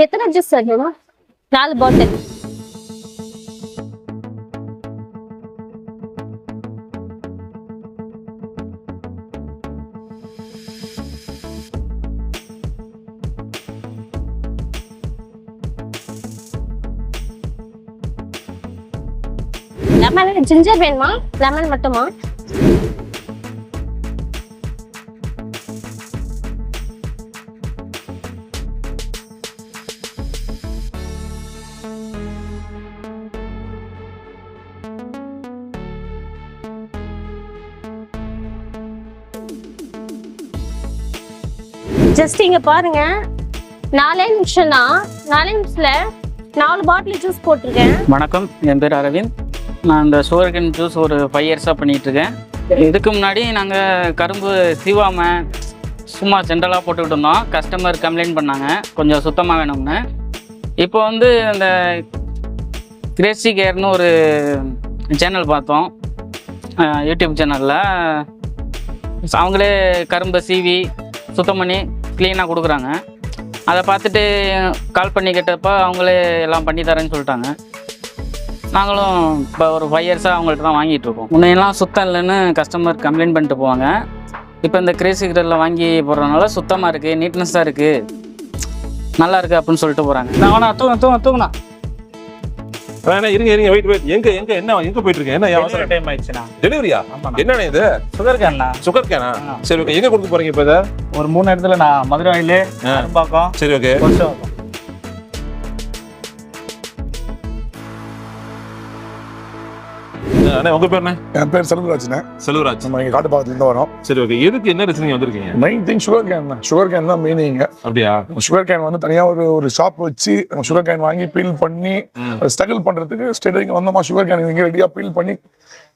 எத்தனை juice sir வேணும் நாலு பாட்டில் லெமன் ஜிஞ்சர் வேணுமா? லெமன் மட்டுமா? ஜஸ்ட் இங்க பாருங்க. நாலே நிமிஷம் தான் நாலே நிமிஷத்துல நாலு பாட்டில் ஜூஸ் போட்டிருக்கேன். வணக்கம் என் பேர் அரவிந்த். நான் இந்த சுகர்கன் ஜூஸ் ஒரு ஃபைவ் இயர்ஸாக பண்ணிகிட்ருக்கேன் இதுக்கு முன்னாடி நாங்கள் கரும்பு சீவாம சும்மா சென்ட்ரலாக போட்டுக்கிட்டு இருந்தோம். கஸ்டமர் கம்ப்ளைண்ட் பண்ணாங்க. கொஞ்சம் சுத்தமாக வேணும்னு. இப்போ வந்து இந்த கிரேசி கேர்னு ஒரு சேனல் பார்த்தோம். யூடியூப் சேனலில் அவங்களே கரும்பை சீவி சுத்தம் பண்ணி க்ளீனாக கொடுக்குறாங்க. அதை பார்த்துட்டு கால் பண்ணி கேட்டப்போ அவங்களே எல்லாம் பண்ணி தரேன்னு சொல்லிட்டாங்க. நாங்களும் இப்போ ஒரு ஃபைவ் இயர்ஸாக அவங்கள்ட்ட தான் வாங்கிட்டு இருக்கோம். முன்னையெல்லாம் சுத்தம் இல்லைன்னு கஸ்டமர் கம்ப்ளைண்ட் பண்ணிட்டு போவாங்க. இப்போ இந்த கிரேசி கிரில் வாங்கி போடுறதுனால சுத்தமாக இருக்குது நீட்னஸாக இருக்குது நல்லா இருக்குது அப்படின்னு சொல்லிட்டு போகிறாங்க நான் தூங்க தூங்க தூங்கண்ணா. வேணா இருங்க இருங்க வெயிட் வெயிட் எங்க எங்க என்ன எங்க போயிட்டு என்ன அவசரம் டைம் ஆயிடுச்சுண்ணா. டெலிவரியா என்னண்ணே இது? சுகர் கேண்ணா சுகர் கேனா. சரி ஓகே எங்க கொடுக்க போறீங்க இப்ப ஒரு மூணு இடத்துல நான் மதுரை வயலு சரி ஓகே அண்ணே உங்க பேர் என்ன என் பேர் செல்வராஜ்னே செல்வராஜ். நம்ம இங்க காட்டு பாக்கத்துல இருந்து வரோம். சரி ஓகே எதுக்கு என்ன ரீசன் வந்திருக்கீங்க? மெயின் திங் சுகர் கேன் தான். சுகர் கேன் தான் மெயின் இங்க. அப்படியா? சுகர் கேன் வந்து தனியா ஒரு ஒரு ஷாப் வச்சு சுகர் கேன் வாங்கி பீல் பண்ணி. ஸ்ட்ரகிள் பண்றதுக்கு ஸ்டேட் இங்க வந்தோமா சுகர் கேன் இங்க ரெடியா பீல் பண்ணி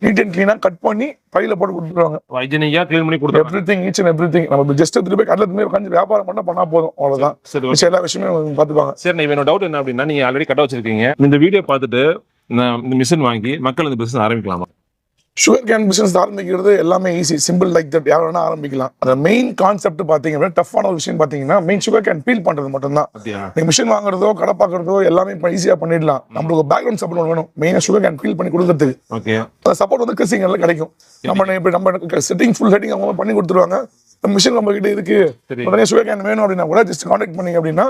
நீட் அண்ட் கிளீனா கட் பண்ணி பையில போட்டு கொடுத்துருவாங்க. ஹைஜீனிக்கா க்ளீன் பண்ணி கொடுத்தாங்க every thing each and every thing நம்ம ஜஸ்ட் எடுத்துட்டு போய் கடல போய் உட்காந்து வியாபாரம் பண்ணா பண்ணா போதும். அவ்வளவுதான். சரி எல்லா விஷயமே அவங்க பாத்துப்பாங்க சரி நான் என்னோட டவுட் என்ன அப்படின்னா நீங்க ஆல்ரெடி கடை வச்சிருக்கீங்க. இந்த வீடியோ பார்த்துட்டு இந்த மிஷின் வாங்கி மக்கள் இந்த பிசினஸ் ஆரம்பிக்கலாமா? சுகர் கேன் பிசினஸ் ஆரம்பிக்கிறது. எல்லாமே ஈஸி சிம்பிள் லைக் தட் யார் வேணா ஆரம்பிக்கலாம். அந்த மெயின் கான்செப்ட் பாத்தீங்கன்னா டஃப்பான ஒரு விஷயம் பாத்தீங்கன்னா மெயின் சுகர் கேன் பீல் பண்றது மட்டும்தான். அப்படியா? நீங்க மிஷின் வாங்குறதோ கடை பார்க்கறதோ எல்லாமே இப்போ ஈஸியா பண்ணிடலாம். நம்மளுக்கு பேக்ரவுண்ட் சப்போர்ட் வேணும். மெயினா சுகர் கேன் ஃபீல் பண்ணி கொடுக்கறதுக்கு. ஓகே. அந்த சப்போர்ட் வந்து கிறிஸ்டிங்கல்ல கிடைக்கும். நம்ம இப்ப நம்ம செட்டிங் ஃபுல் செட்டிங் அவங்க பண்ணி கொடுத்துருவாங்க. மிஷின் நம்ம கிட்ட இருக்கு. உடனே சுகர் கேன் வேணும் அப்படின்னா கூட ஜஸ்ட் கான்டாக்ட் பண்ணீங்க அப்படின்னா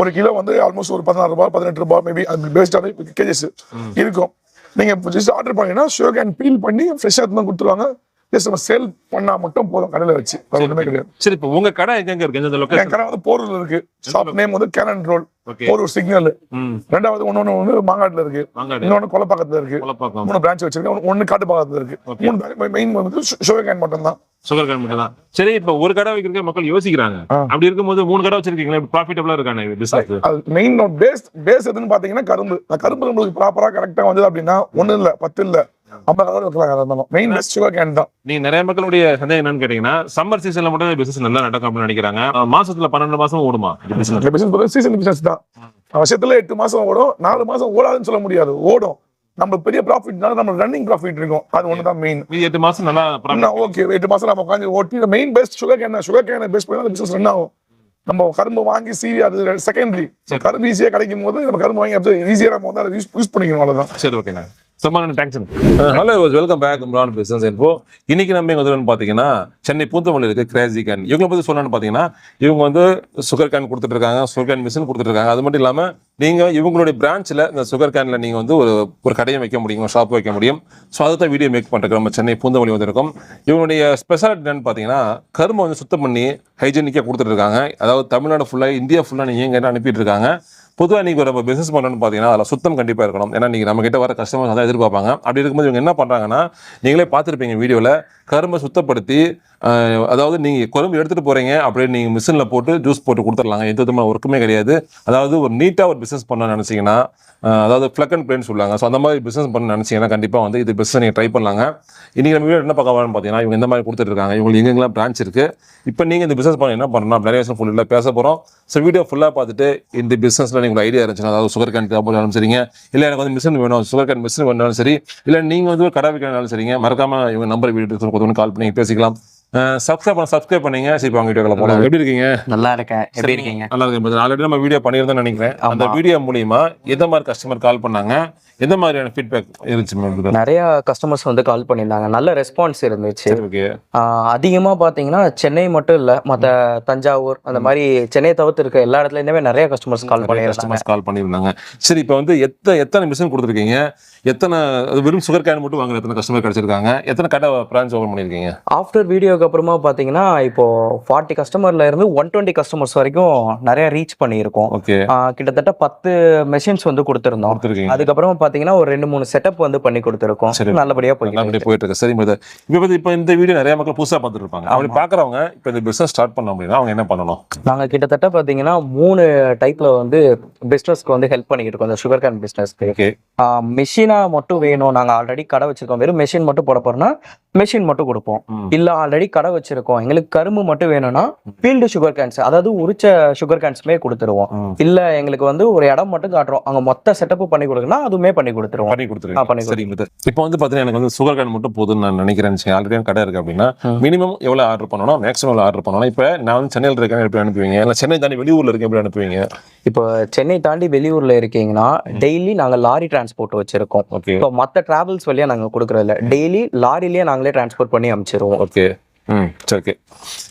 ஒரு கிலோ வந்து ஆல்மோஸ்ட் ஒரு பதினாறு ரூபாய் பதினெட்டு ரூபாய் மேபி அது பேஸ்டான கேஜஸ் இருக்கும். நீங்க ஜஸ்ட் ஆர்டர் பண்ணீங்கன்னா சுகர் கேன் பீல் பண்ணி ஃப்ரெஷ்ஷாக வந்து கொடுத்துருவாங்க. ஜஸ்ட் நம்ம சேல் பண்ணா மட்டும் போதும் கடையில வச்சு. ஒண்ணுமே கிடையாது. சரி இப்போ உங்க கடை எங்க இருக்கு? எந்த லொகேஷன் கடை வந்து போரூர்ல இருக்கு. ஷாப் நேம் வந்து கேனன் ரோல் போரூர் சிக்னல். ரெண்டாவது ஒன்னொன்னு வந்து மாங்காட்டுல இருக்கு. இன்னொன்னு கொலப்பாக்கத்துல இருக்கு. மூணு பிரான்ச் வச்சிருக்கேன். ஒன்னு காட்டுப்பாக்கத்துல இருக்கு. Okay. மூணு மெயின் வந்து சுகர் கேன் மட்டும் தான். சுகர் கேன் மட்டும் தான். சரி இப்போ ஒரு கடை வைக்கிறதுக்கு மக்கள் யோசிக்கிறாங்க. அப்படி இருக்கும்போது மூணு கடை வச்சிருக்கீங்களா ப்ராஃபிட்டபிளா இருக்கானே பிசினஸ் அது மெயின் பேஸ் பேஸ் எதுன்னு பாத்தீங்கன்னா கரும்பு. கரும்பு நம்மளுக்கு ப்ராப்பரா கரெக்டா வந்தது அப்படின்னா ஒண்ணு இல்ல பத்து இல்ல. ஐம்பது இருந்தாலும் மெயின் பெஸ்ட் சுகர் கேன் தான். நீங்க நிறைய மக்களுடைய சந்தேகம் என்னன்னு கேட்டீங்கன்னா சம்மர் சீசன்ல மட்டும் பிசினஸ் நல்லா நடக்கும் அப்படின்னு நினைக்கிறாங்க மாசத்துல பன்னெண்டு மாசம் ஓடுமா? பிசினஸ் சீசன் பிசினஸ் தான். வருஷத்துல எட்டு மாசம் ஓடும் நாலு மாசம் ஓடாதுன்னு சொல்ல முடியாது. ஓடும். நம்ம பெரிய ப்ராஃபிட்னால நம்ம ரன்னிங் ப்ராஃபிட் இருக்கும். அது ஒன்று தான் மெயின் எட்டு மாசம் நல்லா. ஓகே எட்டு மாசம் நம்ம உட்காந்து ஓட்டி main best sugar cane sugar கேனை பேஸ் பண்ணி பிசினஸ் ரன் ஆகும். நம்ம கரும்பு வாங்கி சீவி அது செகண்டரி கரும்பு ஈஸியா கிடைக்கும் போது நம்ம கரும்பு வாங்கி ஈஸியா நம்ம வந்து அதை யூஸ் யூஸ் பண்ணிக்கணும் அவ்வளவுதான். சரி ஓகேண்ணா ரொம்ப thanks hello welcome back Imran business info இன்னைக்கு நம்ம எங்க வந்து பார்த்தீங்கன்னா சென்னை பூந்தமல்லி இருக்கு கிரேசி கேன் இவங்களை பத்தி சொல்லணும்னு பார்த்தீங்கன்னா இவங்க வந்து சுகர் கேன் கொடுத்துட்டு இருக்காங்க சுகர் கேன் மிஷின் கொடுத்துட்டு இருக்காங்க அது மட்டும் இல்லாம நீங்க இவங்களுடைய பிரான்ச்ல இந்த சுகர் கேன்ல நீங்க வந்து ஒரு ஒரு கடையை வைக்க முடியும் ஷாப் வைக்க முடியும். ஸோ அதை தான் வீடியோ மேக் பண்றோம் நம்ம சென்னை பூந்தமல்லி வந்திருக்கோம். இவங்களுடைய ஸ்பெஷாலிட்டி என்னன்னு பாத்தீங்கன்னா கரும்பை வந்து சுத்தம் பண்ணி ஹைஜீனிக்கா கொடுத்துட்டு இருக்காங்க அதாவது தமிழ்நாடு ஃபுல்லா இந்தியா ஃபுல்லா நீங்க எங்க அனுப்பிட்டு இருக்காங்க பொதுவாக நீங்கள் நம்ம பிஸ்னஸ் பண்ணணும்னு பார்த்தீங்கன்னா அதில் சுத்தம் கண்டிப்பாக இருக்கணும். ஏன்னா நீங்கள் நம்ம கிட்டே வர கஸ்டமர்ஸ் அதான் எதிர்பார்ப்பாங்க. அப்படி இருக்கும்போது இவங்க என்ன பண்ணுறாங்கன்னா நீங்களே பார்த்துருப்பீங்க வீடியோவில் கரும்பை சுத்தப்படுத்தி அதாவது நீங்கள் கொழம்பு எடுத்துகிட்டு போகிறீங்க அப்படியே நீங்கள் மிஷினில் போட்டு ஜூஸ் போட்டு கொடுத்துடலாங்க. எந்த விதமான ஒர்க்குமே கிடையாது. அதாவது ஒரு நீட்டாக ஒரு பிஸ்னஸ் பண்ண நினச்சிங்கன்னா அதாவது ஃப்ளக் அண்ட் பிளேன் சொல்லுவாங்க. ஸோ அந்த மாதிரி பிஸ்னஸ் பண்ண நினச்சிங்கன்னா கண்டிப்பாக வந்து இது பிஸ்னஸ் நீங்கள் ட்ரை பண்ணலாங்க. இன்றைக்கி நம்ம வீடியோ என்ன பார்க்க வரோம்னு பார்த்தீங்கன்னா இவங்க இந்த மாதிரி கொடுத்துருக்காங்க இவங்களுக்கு எங்கெங்கெல்லாம் பிரான்ச் இருக்குது இப்போ நீங்கள் இந்த பிஸ்னஸ் பண்ண என்ன பண்ணணும் நிறைய விஷயம் ஃபுல்லாக பேச போகிறோம் ஸோ வீடியோ ஃபுல்லாக பார்த்துட்டு இந்த பிஸ்னஸில் நீங்கள் ஐடியா இருந்துச்சுன்னா அதாவது சுகர் கேன் தேவைப்பட்டாலும் சரிங்க. இல்லை எனக்கு வந்து மிஷின் வேணும் சுகர் கேன் மிஷின் வேணாலும் சரி. இல்லை நீங்கள் வந்து ஒரு கடை வைக்கணும்னாலும் சரிங்க. மறக்காமல் இவங்க நம்பர் வீடியோ கொடுத்து கால் பண்ணி பேசிக்கலாம். சப்ஸ்கிரைப் பண்ண சப்ஸ்கிரைப் பண்ணீங்க. சரி இப்போ வீடியோக்குள்ள போகலாம் எப்படி இருக்கீங்க? நல்லா இருக்கேன். எப்படி இருக்கீங்க? நல்லா இருக்கு ஆல்ரெடி நம்ம வீடியோ பண்ணியிருந்தோம்னு நினைக்கிறேன். அந்த. வீடியோ மூலியமா எந்த மாதிரி கஸ்டமர் கால் பண்ணாங்க? எந்த மாதிரியான ஃபீட்பேக் இருந்துச்சு நிறைய கஸ்டமர்ஸ் வந்து கால் பண்ணியிருந்தாங்க. நல்ல ரெஸ்பான்ஸ் இருந்துச்சு. ஓகே ஆஹ் அதிகமா பாத்தீங்கன்னா சென்னை மட்டும் இல்ல மத்த தஞ்சாவூர் அந்த மாதிரி சென்னை தவிர்த்து இருக்க எல்லா இடத்துல இருந்துமே நிறைய கஸ்டமர்ஸ் கால் பண்ணியிருந்தாங்க. கஸ்டமர்ஸ் கால் பண்ணியிருந்தாங்க. சரி இப்போ வந்து எத்தனை எத்தனை மிஷின் கொடுத்துருக்கீங்க? எத்தனை வெறும் சுகர் கேன் மட்டும் வாங்குற எத்தனை கஸ்டமர் கிடைச்சிருக்காங்க? எத்தனை கடை பிரான்ச் ஓபன் பண்ணியிருக்கீங்க? ஆஃப்டர் வீடியோக்கு அப்புறமா பாத்தீங்கன்னா இப்போ ஃபார்ட்டி கஸ்டமர்ல இருந்து ஒன் டுவெண்ட்டி கஸ்டமர்ஸ் வரைக்கும் நிறைய ரீச் பண்ணியிருக்கோம். கிட்டத்தட்ட பத்து மெஷின்ஸ் வந்து கொடுத்துருந்தோம். அதுக்கப்புறமா பாத்தீங்கன்னா ஒரு ரெண்டு மூணு செட்டப் வந்து பண்ணி கொடுத்துருக்கோம். சரி. நல்லபடியா நல்லா போயிட்டு போயிட்டு இருக்கு. சரி இப்போ இப்போ இந்த வீடியோ நிறைய மக்கள் புதுசாக பார்த்துட்டு இருப்பாங்க அப்படி பார்க்குறவங்க இப்போ இந்த பிசினஸ் ஸ்டார்ட் பண்ணோம் அப்படின்னா அவங்க என்ன பண்ணணும்? நாங்க கிட்டத்தட்ட பாத்தீங்கன்னா மூணு டைப்ல வந்து பிசினஸ்க்கு வந்து ஹெல்ப் பண்ணிட்டு இருக்கோம் இந்த சுகர் கேன் பிசினஸ்க்கு ஓகே. மெஷினா மட்டும் வேணும். நாங்க ஆல்ரெடி கடை வச்சிருக்கோம். வெறும் மெஷின் மட்டும் போட போறோம்னா மெஷின் மட்டும் கொடுப்போம். இல்ல ஆல்ரெடி கடை வச்சிருக்கோம். எங்களுக்கு கரும்பு மட்டும் வேணும்னா ஃபீல்டு சுகர் கேன்ஸ் அதாவது உரிச்ச சுகர் கேன்ஸுமே கொடுத்துருவோம். இல்ல எங்களுக்கு வந்து ஒரு இடம் மட்டும் காட்டுறோம். அங்க மொத்த செட்டப் பண்ணி கொடுக்கணும் அதுவுமே பண்ணி கொடுத்துருவோம். பண்ணி பிரதர் இப்போ வந்து பார்த்தீங்கன்னா எனக்கு வந்து சுகர் கேன் மட்டும் போதும்னு நான் நினைக்கிறேன் ஆல்ரெடி கடை இருக்கு அப்படின்னா. மினிமம் எவ்வளோ ஆர்டர் பண்ணணும் மேக்ஸிமம் எவ்வளோ ஆர்டர் பண்ணணும் இப்போ நான் வந்து சென்னையில் இருக்கேன் எப்படி அனுப்புவீங்க? இல்லை சென்னை தாண்டி வெளியூர்ல இருக்கேன் எப்படி அனுப்புவீங்க? இப்போ சென்னை தாண்டி வெளியூர்ல இருக்கீங்கன்னா டெய்லி நாங்க லாரி டிரான்ஸ்போர்ட் வச்சிருக்கோம். இப்போ மத்த டிராவல்ஸ் வழியா நாங்க கொடுக்கறது இல்ல. டெய்லி லாரிலேயே நாங்களே டிரான்ஸ்போர்ட் பண்ணி அனுப்பிச்சிருவோம் ஓகே. ம் ஓகே.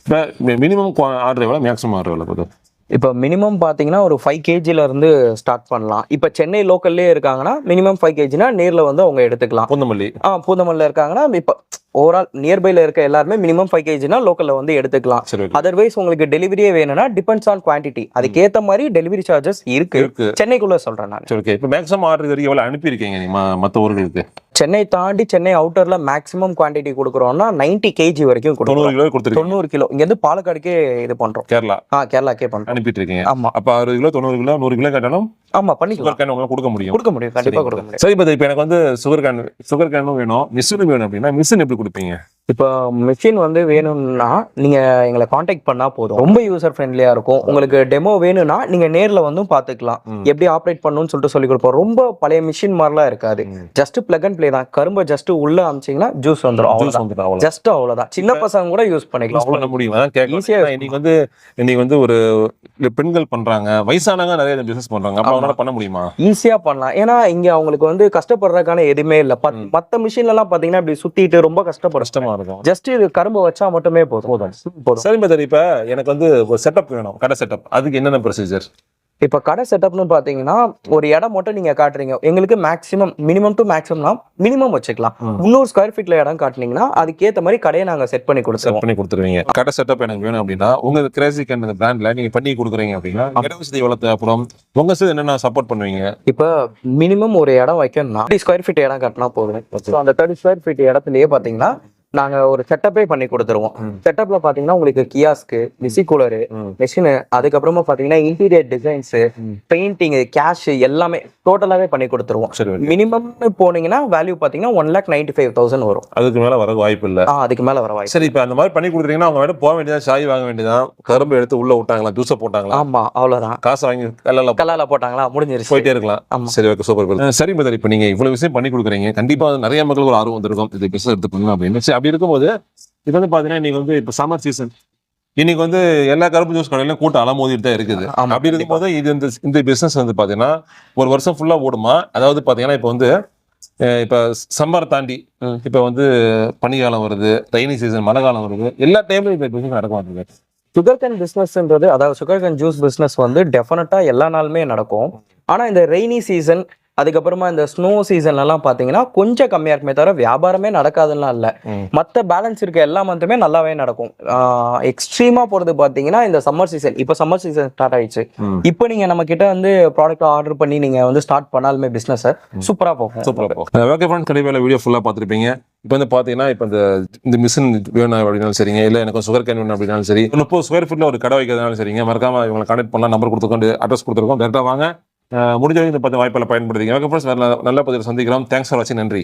இப்போ மினிமம் ஆர்டர் எவ்வளோ மேக்ஸிமம் ஆர்டர் எவ்வளோ போதும் இப்போ மினிமம் பார்த்தீங்கன்னா ஒரு ஃபைவ் கேஜில இருந்து ஸ்டார்ட் பண்ணலாம். இப்போ சென்னை லோக்கல்லே இருக்காங்கன்னா மினிமம் ஃபைவ் கேஜினா நேர்ல வந்து அவங்க எடுத்துக்கலாம். பூந்தமல்லி. ஆ பூந்தமல்லில இருக்காங்கன்னா இப்போ ஓவரால் நியர்பைல இருக்க எல்லாருமே மினிமம் ஃபைவ் கேஜினா லோக்கல்ல வந்து எடுத்துக்கலாம். அதர்வைஸ் உங்களுக்கு டெலிவரியே வேணும்னா டிபெண்ட்ஸ் ஆன் குவான்டிட்டி அதுக்கேத்த மாதிரி டெலிவரி சார்ஜஸ் இருக்கு. சென்னைக்குள்ள சொல்றேன் நான். சரி ஓகே. இப்போ மேக்ஸிமம் ஆர்டர் வரைக்கும் எவ்வளோ அனுப்பியிருக்கீங்க நீ மற்ற ஊர்களுக்கு? சென்னை தாண்டி சென்னை அவுட்டர்ல மேக்ஸிமம் குவான்டிட்டி கொடுக்குறோம்னா 90 கேஜி வரைக்கும் தொண்ணூறு கிலோ கொடுத்துருக்கீங்க. தொண்ணூறு கிலோ. இங்க இருந்து பாலக்காடுக்கே இது பண்றோம். கேரளா? ஆ கேரளாக்கே பண்றோம். அனுப்பிட்டு இருக்கீங்க ஆமா. அப்போ அறுபது கிலோ தொண்ணூறு கிலோ நூறு கிலோ கேட்டாலும் ஆமா பண்ணிக்கலாம். சுகர் கேன் உங்களால் கொடுக்க முடியும். கொடுக்க முடியும். கண்டிப்பா கொடுக்க முடியும். சரி இப்போ எனக்கு வந்து சுகர் கேன் சுகர் கேனும் வேணும். மிஷினும் வேணும் அப்படின்னா மிஷின் எப்படி கொடுப்பீங்க? இப்போ மிஷின் வந்து வேணும்னா நீங்க எங்களை காண்டாக்ட் பண்ணா போதும். ரொம்ப யூசர் ஃப்ரெண்ட்லியா இருக்கும். உங்களுக்கு டெமோ வேணும்னா நீங்க நேர்ல வந்து பாத்துக்கலாம். ம். எப்படி ஆப்ரேட் பண்ணணும்னு சொல்லிட்டு சொல்லி கொடுப்போம். ரொம்ப பழைய மிஷின் மாதிரிலாம் இருக்காது. ஜஸ்ட் பிளக் அண்ட் ப்ளே தான். கரும்பை ஜஸ்ட் உள்ள அமிச்சிங்கன்னா ஜூஸ் வந்துடும் ஜூஸ் அவ்வளவுதான். வந்துடும் அவ்வளோ ஜஸ்ட் அவ்வளவுதான். சின்ன பசங்க கூட யூஸ் பண்ணிக்கலாம். பண்ண முடியும்? இன்னைக்கு வந்து இன்னைக்கு வந்து ஒரு பெண்கள் பண்றாங்க. வயசானவங்க நிறைய பிசினஸ் பண்றாங்க. அப்ப ஆமா. அவங்களால பண்ண முடியுமா? ஈஸியா பண்ணலாம். ஏன்னா இங்க அவங்களுக்கு வந்து கஷ்டப்படுறதுக்கான எதுவுமே இல்ல. பத்- ம். மத்த மிஷின்ல எல்லாம் பாத்தீங்கன்னா இப்படி சுத்திட்டு ரொம்ப கஷ்டப்படும் கஷ்டமா இருக்கும் ஜஸ்ட் இது கரும்பு வச்சா மட்டுமே போதும். போதும். சரி மெத்தட் இப்ப எனக்கு வந்து ஒரு செட்டப் வேணும். கடை செட்டப் அதுக்கு என்னென்ன ப்ரொசீஜர் இப்ப கடை செட்டப்னு பாத்தீங்கன்னா ஒரு இடம் மட்டும் நீங்க காட்டுறீங்க. எங்களுக்கு மேக்ஸிமம் மினிமம் டு மேக்ஸிமம்னா மினிமம் வச்சுக்கலாம். முந்நூறு ஸ்கொயர் ஃபீட்ல இடம் காட்டுனீங்கன்னா அதுக்கேத்த மாதிரி கடையை நாங்க செட் பண்ணி செட் கொடுத்துருவோம். பண்ணி கொடுத்துருவீங்க. கடை செட்டப் எனக்கு வேணும் அப்படின்னா உங்க கிரேசி இந்த பிராண்ட்ல நீங்க பண்ணி கொடுக்குறீங்க அப்படின்னா இட வசதி எவ்வளவு தேவைப்படும்? உங்க சைடு என்னென்ன சப்போர்ட் பண்ணுவீங்க? இப்ப மினிமம் ஒரு இடம் வைக்கணும்னா ஸ்கொயர் ஃபீட் இடம் கட்டினா போதும். ஸோ அந்த தேர்ட்டி ஸ்கொயர் ஃபீட் இடத்துலயே பாத்தீங்கன்னா நாங்க ஒரு செட்டப்பே பண்ணி கொடுத்துருவோம். செட்டப்ல பாத்தீங்கன்னா உங்களுக்கு கியாஸ்க்கு விசி கூலரு. மெஷின் அதுக்கப்புறமா பாத்தீங்கன்னா இன்டீரியர் டிசைன்ஸ். பெயிண்டிங் கேஷ் எல்லாமே டோட்டலாவே பண்ணி கொடுத்துருவோம். மினிமம் போனீங்கன்னா வேல்யூ பாத்தீங்கன்னா one lakh ninety five thousand வரும். அதுக்கு மேல வர வாய்ப்பு இல்ல. அதுக்கு மேல வர வாய்ப்பு சரி இப்ப அந்த மாதிரி பண்ணி கொடுத்துட்டீங்கன்னா அவங்க வேணும் போக வேண்டியதா சாய் வாங்க வேண்டியதான் கரும்பு எடுத்து உள்ள விட்டாங்களா ஜூஸை போட்டாங்களா? ஆமா அவ்வளவுதான். காசு வாங்கி கல்லில் கல்லால போட்டாங்களா முடிஞ்சிருச்சு. போயிட்டே இருக்கலாம். சரி ஓகே சூப்பர் சரி பதர் இப்போ நீங்க இவ்வளவு விஷயம் பண்ணி கொடுக்குறீங்க. கண்டிப்பா நிறைய மக்களுக்கு ஒரு ஆர்வம் வந்திருக்கும். இது பிசினஸ் எடுத்து பண்ணலாம் அப்படின்னு அப்படி இருக்கும்போது இது வந்து பாத்தீங்கன்னா இன்னைக்கு வந்து இப்போ சம்மர் சீசன் இன்னைக்கு வந்து எல்லா கரும்பு ஜூஸ் கடையிலும் கூட்டம் அலமோதிட்டு தான் இருக்குது. அப்படி இருக்கும்போது இது இந்த இந்த பிசினஸ் வந்து பாத்தீங்கன்னா ஒரு வருஷம் ஃபுல்லா ஓடுமா? அதாவது பாத்தீங்கன்னா இப்போ வந்து இப்ப சம்மர் தாண்டி. இப்ப வந்து பனிக்காலம் வருது ரைனி சீசன் மழை காலம் வருது எல்லா டைம்லயும் இந்த பிசினஸ் நடக்க மாட்டேங்குது. சுகர் கேன் பிஸ்னஸ்ன்றது அதாவது சுகர் கேன் ஜூஸ் பிஸ்னஸ் வந்து டெஃபினட்டா எல்லா நாளுமே நடக்கும். ஆனா இந்த ரெய்னி சீசன் அதுக்கப்புறமா இந்த ஸ்னோ சீசன்ல எல்லாம் பாத்தீங்கன்னா கொஞ்சம் கம்மியா இருக்குமே தவிர வியாபாரமே நடக்காதுன்னா இல்ல. ம். மத்த பேலன்ஸ் இருக்க எல்லா மந்த்துமே நல்லாவே நடக்கும். எக்ஸ்ட்ரீமா போறது பாத்தீங்கன்னா இந்த சம்மர் சீசன் இப்போ சம்மர் சீசன் ஸ்டார்ட் ஆயிடுச்சு. இப்போ நீங்க நம்ம கிட்ட வந்து ப்ராடக்ட் ஆர்டர் பண்ணி நீங்க வந்து ஸ்டார்ட் பண்ணாலுமே பிசினஸ் சூப்பரா போகும். சூப்பராக போகும். ஓகே கண்டிப்பாக வீடியோ ஃபுல்லாக பார்த்துருப்பீங்க. இப்போ வந்து பார்த்தீங்கன்னா இப்போ இந்த இந்த மிஷின் வேணும் அப்படின்னாலும் சரிங்க. இல்லை எனக்கு சுகர் கேன் வேணும் அப்படின்னாலும் சரி. முப்பது ஸ்கொயர் ஃபீட்டில் ஒரு கடை வைக்கிறதுனாலும் சரிங்க. மறக்காம இவங்களை கான்டெக்ட் பண்ணலாம். நம்பர் கொடுத்துருக்கோம் அட்ரஸ் கொடுத்துருக்கோம். டேரெக்டாக வாங்க. முடிஞ்சவங்க முடிஞ்ச இந்த பத்து வாய்ப்பில் பயன்படுத்திங்க ஓகே ஃப்ரெண்ட்ஸ் வேறு நல்ல பதிவு சந்திக்கிறோம். தேங்க்ஸ் ஃபார் வாட்சிங் நன்றி.